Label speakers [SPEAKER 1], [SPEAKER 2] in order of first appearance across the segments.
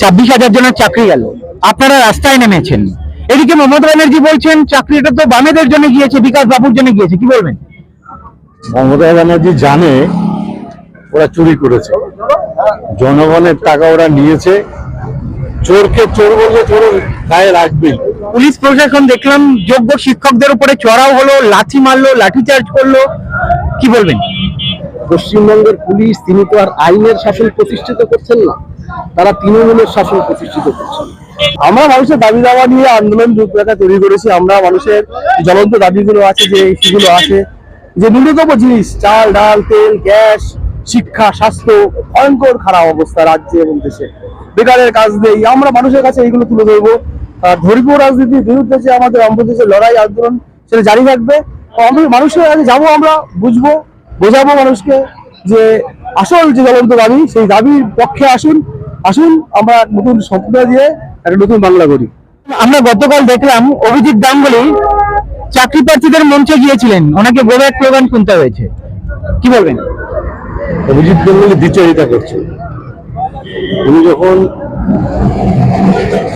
[SPEAKER 1] ছাব্বিশ হাজার জনের চাকরি গেল। আপনারা রাস্তায় নেমেছেন। এদিকে মমতা ব্যানার্জি বলছেন চাকরিটা তো বামেদের জন্য গিয়েছে বিকাশ বাবুর জন্য গিয়েছে। কি বলবেন?
[SPEAKER 2] মমতা ব্যানার্জি জানে ওরা চুরি করেছে। জনগণের টাকা ওরা নিয়েছে। চোরকে চোর বললে চোর গায়ে রাখবেই।
[SPEAKER 1] পুলিশ প্রশাসন দেখলাম যোগ্য শিক্ষকদের উপরে চড়াও হলো লাঠি মারলো লাঠি চার্জ করল। কি বলবেন?
[SPEAKER 3] পশ্চিমবঙ্গের পুলিশ, তিনি তো আর আইনের শাসন প্রতিষ্ঠিত করছেন না। তারা তৃণমূলের শাসন প্রতিষ্ঠিত করছেন। আমরা মানুষের দাবি দাওয়া নিয়ে আন্দোলন রূপরেখা তৈরি করেছি। আমরা মানুষের জ্বলন্ত দাবিগুলো আছে, যে ইস্যুগুলো আছে। যে ন্যূনতম জিনিস, চাল, ডাল, তেল, গ্যাস, শিক্ষা, স্বাস্থ্য, ভয়ঙ্কর খারাপ অবস্থা রাজ্যে এবং দেশে। বেকারের কাজ নেই। আমরা মানুষের কাছে এইগুলো তুলে ধরবো। আর ধর্মীয় রাজনীতির বিরুদ্ধে যে আমাদের অন্তর্দেশের লড়াই আন্দোলন, সেটা জারি থাকবে। মানুষের কাছে যাব, আমরা বুঝব। বোঝাবো মানুষকে যে আসল যে জ্বলন্ত দাবি, সেই দাবির পক্ষে আসুন আসুন, আমরা নতুন স্বপ্ন দিয়ে একটা নতুন বাংলা করি
[SPEAKER 1] আমরা গতকাল দেখলাম অভিজিৎ গাঙ্গুলি চাকরি প্রার্থীদের মঞ্চে গিয়েছিলেন। ওনাকে বড় এক স্লোগান শুনতে হয়েছে। কি বলবেন?
[SPEAKER 2] অভিজিৎ গাঙ্গুলি দ্বিচারিতা করছে উনি যখন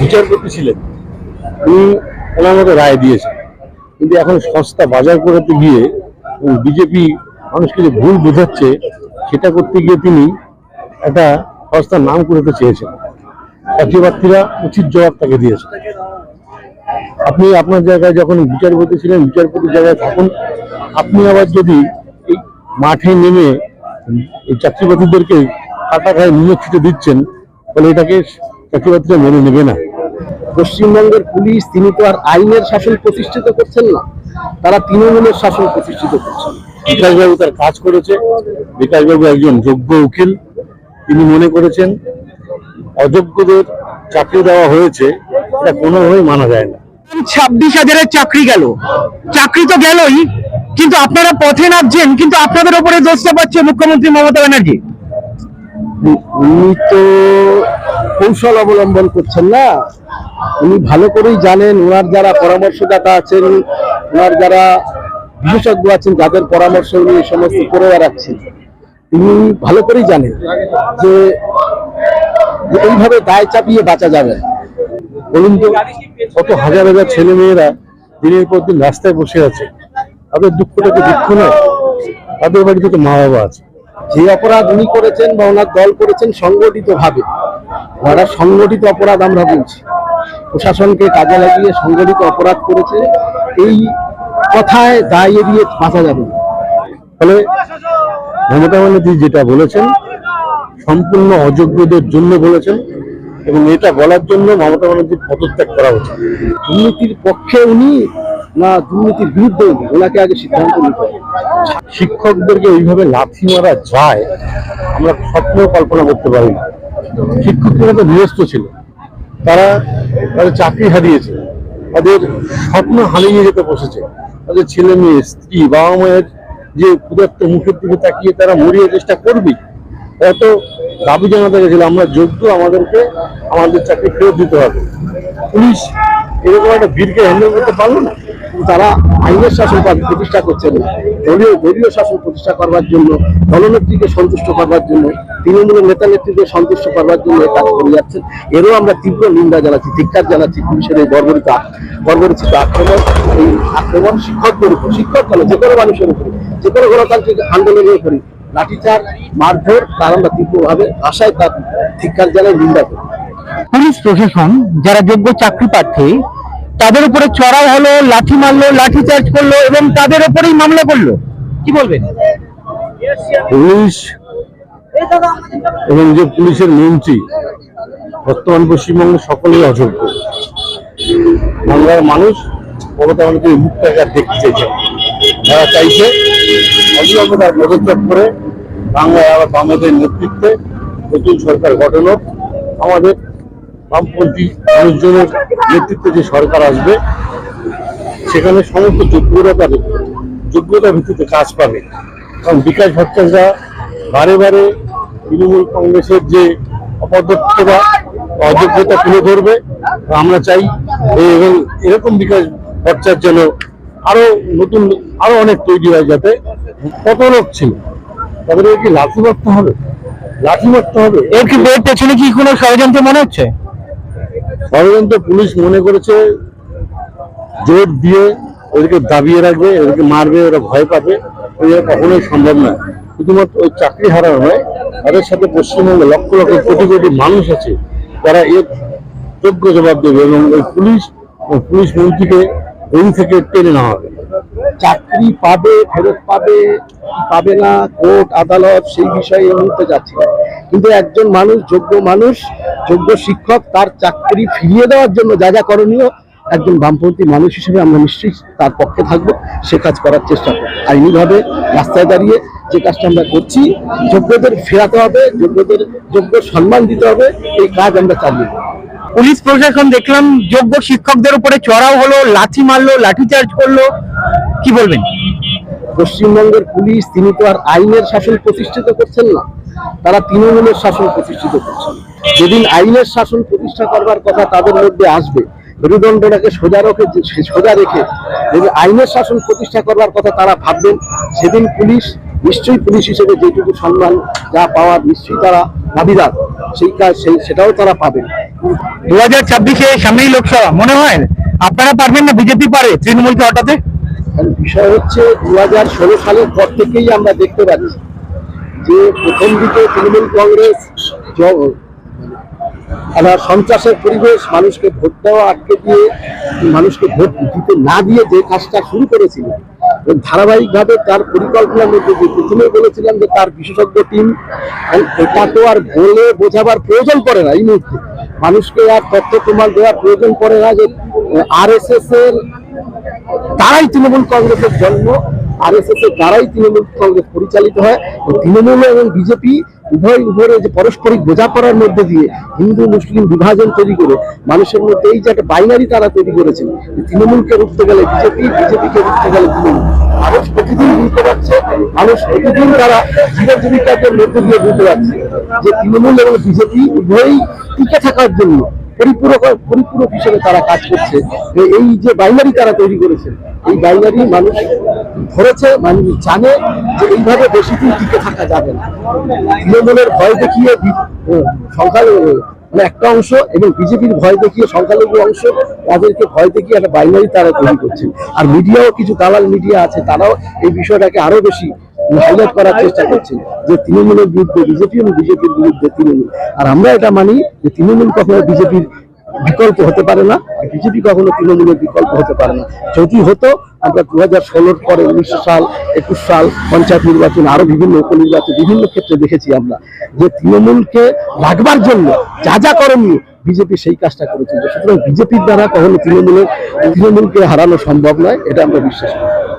[SPEAKER 2] বিচারপতি ছিলেন, উনি ওনার মতো রায় দিয়েছেন। কিন্তু এখন সস্তা বাজার করতে গিয়ে বিজেপি মানুষকে যে ভুল বোঝাচ্ছে, সেটা করতে গিয়ে তিনি একটা সংস্থার নাম করে করতে চেয়েছেন। প্রার্থীরা উচিত জবাব তাকে দিয়েছে। আপনি আপনার জায়গায় যখন বিচারপতি ছিলেন বিচারপতির জায়গায় থাকুন। আপনি আবার যদি এই মাঠে নেমে এই চাকরিপ্রার্থীদেরকে কাটা খায় ছুটে দিচ্ছেন, তাহলে এটাকে চাকরিপ্রার্থীরা মেনে নেবে না।
[SPEAKER 3] পশ্চিমবঙ্গের পুলিশ, তিনি তো আর আইনের শাসন প্রতিষ্ঠিত করছেন না। তারা তৃণমূলের শাসন প্রতিষ্ঠিত করছেন।
[SPEAKER 2] বিকাশবাবু তার কাজ করেছে। বিকাশবাবু একজন যোগ্য উকিল। তিনি মনে করেছেন অযোগ্যদের চাকরি দেওয়া হয়েছে এটা কোনোভাবেই মানা যায় না।
[SPEAKER 1] ছাব্বিশ হাজারের চাকরি গেল। চাকরি তো গেলই কিন্তু আপনারা পথে নামছেন কিন্তু আপনাদের উপরে দোষটা পাচ্ছে মুখ্যমন্ত্রী মমতা ব্যানার্জি।
[SPEAKER 3] উনি তো কৌশল অবলম্বন করছেন না। উনি ভালো করেই জানেন ওনার যারা পরামর্শদাতা আছেন ওনার যারা বিশেষজ্ঞ আছেন, যাদের পরামর্শ উনি এই সমস্ত করে বেড়াচ্ছেন। তিনি ভালো করেই জানেন যে এইভাবে দায় চাপিয়ে বাঁচা যাবে
[SPEAKER 2] বলুন তো, কত হাজার হাজার ছেলে মেয়েরা দিনের পর দিন রাস্তায় বসে আছে। তাদের দুঃখটাকে দুঃখ নয়। তাদের বাড়িতে তো মা বাবা আছে।
[SPEAKER 3] যে অপরাধ উনি করেছেন বা ওনার দল করেছেন সংগঠিত ভাবে ওনারা সংগঠিত অপরাধ আমরা বলছি। প্রশাসনকে কাজে লাগিয়ে সংগঠিত অপরাধ করেছে। এই কথায় দায় দিয়ে বাঁচা যাবে।
[SPEAKER 2] ফলে মমতা ব্যানার্জি যেটা বলেছেন, সম্পূর্ণ অযোগ্যদের জন্য বলেছেন এবং এটা বলার জন্য মমতা ব্যানার্জির পদত্যাগ করা উচিত
[SPEAKER 3] দুর্নীতির পক্ষে উনি না দুর্নীতির বিরুদ্ধে উনি, ওনাকে আগে সিদ্ধান্ত নিতে
[SPEAKER 2] শিক্ষকদেরকে এইভাবে লাথি মারা যায়, আমরা স্বপ্নেও কল্পনা করতে পারি না। শিক্ষকরা তো নিরস্ত ছিল। তারা তাদের চাকরি হারিয়েছে। তাদের স্বপ্ন হারিয়ে যেতে বসেছে। তাদের ছেলে মেয়ে, স্ত্রী, বাবা মায়ের যে ক্ষুধার্ত মুখের দিকে তাকিয়ে তারা মরিয়ে চেষ্টা করবে এত দাবি জানাতে গেছিল, আমরা যোগ্য, আমাদেরকে আমাদের চাকরি ফেরত দিতে হবে। পুলিশ এরকম একটা ভিড়কে হ্যান্ডেল করতে পারল না।
[SPEAKER 3] তারা আইনের শাসন প্রতিষ্ঠা করছেন না। দলীয় দলীয় শাসন প্রতিষ্ঠা করবার জন্য, দলনেত্রীকে সন্তুষ্ট করবার জন্য তৃণমূলের নেতা নেত্রীকে সন্তুষ্ট করবার জন্য কাজ করে যাচ্ছেন। এরও আমরা তীব্র নিন্দা জানাচ্ছি ধিক্কার জানাচ্ছি পুলিশের এই বর্বরিত আ- বর্বরিত আক্রমণ। এই আক্রমণ শিক্ষকদের উপর শিক্ষক কেন? যে কোনো মানুষের উপরে। যে কোনো গণতান্ত্রিক আন্দোলনের উপরে লাঠিচার্জ মারধর তার আমরা তীব্রভাবে আশায় তার ধিক্কার জানাই নিন্দা করি।
[SPEAKER 1] পুলিশ প্রশাসন যারা যোগ্য চাকরি প্রার্থী তাদের উপরে চড়াও হলো লাঠি মারলো লাঠি চার্জ করল এবং তাদের উপরেই মামলা করল। কি বলবেন?
[SPEAKER 2] পুলিশ এবং যে পুলিশের মন্ত্রী, বর্তমান পশ্চিমবঙ্গে সকলেই অযোগ্য বাংলার মানুষ মমতা আমাদের মুখটাকে আর দেখতে চাইছে। তারা চাইছে অবিলম্বে তার পদত্যাগ করে বাংলায় আবার বামেদের নেতৃত্বে নতুন সরকার গঠন হোক, আমাদের বামপন্থী মানুষজনের নেতৃত্বে যে সরকার আসবে, সেখানে সমস্ত যোগ্যতা যোগ্যতার ভিত্তিতে কাজ পাবে কারণ বিকাশ ভট্টাচার্যরা বারে বারে তৃণমূল কংগ্রেসের যে অপদক্ষতা অযোগ্যতা তুলে ধরবে আমরা চাই। এবং এরকম বিকাশ ভট্টাচার্য যেন আরও নতুন আরও অনেক তৈরি হয় যাতে কত লোক ছিল। তাদেরকে কি লাঠি মারতে হবে? লাঠি মারতে হবে।
[SPEAKER 1] এর কি এর পেছনে কি কোনো ষড়যন্ত্র মনে হচ্ছে?
[SPEAKER 2] ষড়যন্ত্র পুলিশ মনে করেছে জোর দিয়ে ওদেরকে দাবিয়ে রাখবে ওদেরকে মারবে ওরা ভয় পাবে। এটা কখনোই সম্ভব না শুধুমাত্র ওই চাকরি হারানো নয় তাদের সাথে পশ্চিমবঙ্গে লক্ষ লক্ষ কোটি কোটি মানুষ আছে, যারা এর যোগ্য জবাব দেবে এবং ওই পুলিশ ওই পুলিশ মন্ত্রীকে এই থেকে টেনে নেওয়া হবে
[SPEAKER 3] চাকরি পাবে, ফেরত পাবে পাবে না, কোর্ট, আদালত, সেই বিষয়ে এই মুহূর্তে যাচ্ছি। কিন্তু একজন মানুষ, যোগ্য মানুষ, যোগ্য শিক্ষক, তার চাকরি ফিরিয়ে দেওয়ার জন্য যা যা করণীয়, একজন বামপন্থী মানুষ হিসেবে আমরা নিশ্চয়ই তার পক্ষে থাকব, সে কাজ করার চেষ্টা করব আইনিভাবে রাস্তায় দাঁড়িয়ে যে কাজটা আমরা করছি যোগ্যদের ফেরাতে হবে যোগ্যদের যোগ্য সম্মান দিতে হবে এই কাজ আমরা চালিয়ে।
[SPEAKER 1] পুলিশ প্রশাসন দেখলাম যোগ্য শিক্ষকদের উপরে চড়াও হলো লাঠি মারলো লাঠি চার্জ করল। কি বলবেন?
[SPEAKER 3] পশ্চিমবঙ্গের পুলিশ তিনি তো আর আইনের শাসন প্রতিষ্ঠিত করছেন না। তারা তৃণমূলের শাসন প্রতিষ্ঠিত করছেন। যেদিন আইনের শাসন প্রতিষ্ঠা করবার কথা তাদের মধ্যে আসবে মেরুদণ্ডটাকে সোজা রেখে সোজা রেখে যদি আইনের শাসন প্রতিষ্ঠা করবার কথা তারা ভাববেন সেদিন পুলিশ নিশ্চয়ই পুলিশ হিসেবে যেটুকু সম্মান যা পাওয়ার নিশ্চয়ই তারা দাবিদার। সেই কাজ সেই সেটাও তারা পাবেন।
[SPEAKER 1] দু হাজার ছাব্বিশে সামনেই লোকসভা। মনে হয় আপনারা পারবেন না বিজেপি পারে তৃণমূলকে হটাতে?
[SPEAKER 3] বিষয় হচ্ছে দু হাজার ষোলো সালের পর থেকেই আমরা দেখতে পাচ্ছি যে প্রথম দিকে তৃণমূল কংগ্রেস জ- একটা সন্ত্রাসের পরিবেশ মানুষকে ভোট দেওয়া আটকে দিয়ে মানুষকে ভোট দিতে না দিয়ে যে কাজটা শুরু করেছিল ধারাবাহিকভাবে তার পরিকল্পনার মধ্যে দিয়ে প্রথমে বলেছিলাম যে তার বিশেষজ্ঞ টিম এটা তো আর বলে বোঝাবার প্রয়োজন পড়ে না এই মুহূর্তে। মানুষকে আর তথ্য প্রমাণ দেওয়ার প্রয়োজন পড়ে না যে আর এর তারাই তৃণমূল কংগ্রেসের জন্ম আর এস এর দ্বারাই তৃণমূল কংগ্রেস পরিচালিত হয়। তৃণমূল এবং বিজেপি উভয় উভয়ের যে পারস্পরিক বোঝাপড়ার মধ্যে দিয়ে হিন্দু, মুসলিম বিভাজন তৈরি করে মানুষের মধ্যে এই যে একটা বাইনারি তারা তৈরি করেছেন তৃণমূলকে রুখতে গেলে বিজেপি, বিজেপিকে রুখতে গেলে তৃণমূল। মানুষ প্রতিদিন বুঝতে পারছে মানুষ প্রতিদিন তারা জীবন জীবিকাদের মধ্যে দিয়ে বুঝতে পারছে যে তৃণমূল এবং বিজেপি উভয়ই টিকে থাকার জন্য পরিপূরক পরিপূরক হিসেবে তারা কাজ করছে। এই যে বাইনারি তারা তৈরি করেছে এই বাইনারি মানুষ ধরেছে মানুষ জানে যে এইভাবে বেশি দিন টিকে থাকা যাবে না। তৃণমূলের ভয় দেখিয়ে সংখ্যালঘু মানে একটা অংশ এবং বিজেপির ভয় দেখিয়ে সংখ্যালঘু অংশ তাদেরকে ভয় দেখিয়ে একটা বাইনারি তারা তৈরি করছে। আর মিডিয়াও কিছু দালাল মিডিয়া আছে, তারাও এই বিষয়টাকে আরও বেশি হাইলাইট করার চেষ্টা করছে যে তৃণমূলের বিরুদ্ধে বিজেপি এবং বিজেপির বিরুদ্ধে তৃণমূল। আর আমরা এটা মানি যে তৃণমূল কখনো বিজেপির বিকল্প হতে পারে না। বিজেপি কখনো তৃণমূলের বিকল্প হতে পারে না। যদি হতো, আমরা দু হাজার ষোলোর পরে উনিশশো সাল, একুশ সাল পঞ্চায়েত নির্বাচন, আরও বিভিন্ন উপনির্বাচন, বিভিন্ন ক্ষেত্রে দেখেছি আমরা যে তৃণমূলকে রাখবার জন্য যা যা করণীয় বিজেপি সেই কাজটা করেছিল। সুতরাং বিজেপির দ্বারা কখনো তৃণমূলের তৃণমূলকে হারানো সম্ভব নয়, এটা আমরা বিশ্বাস করি।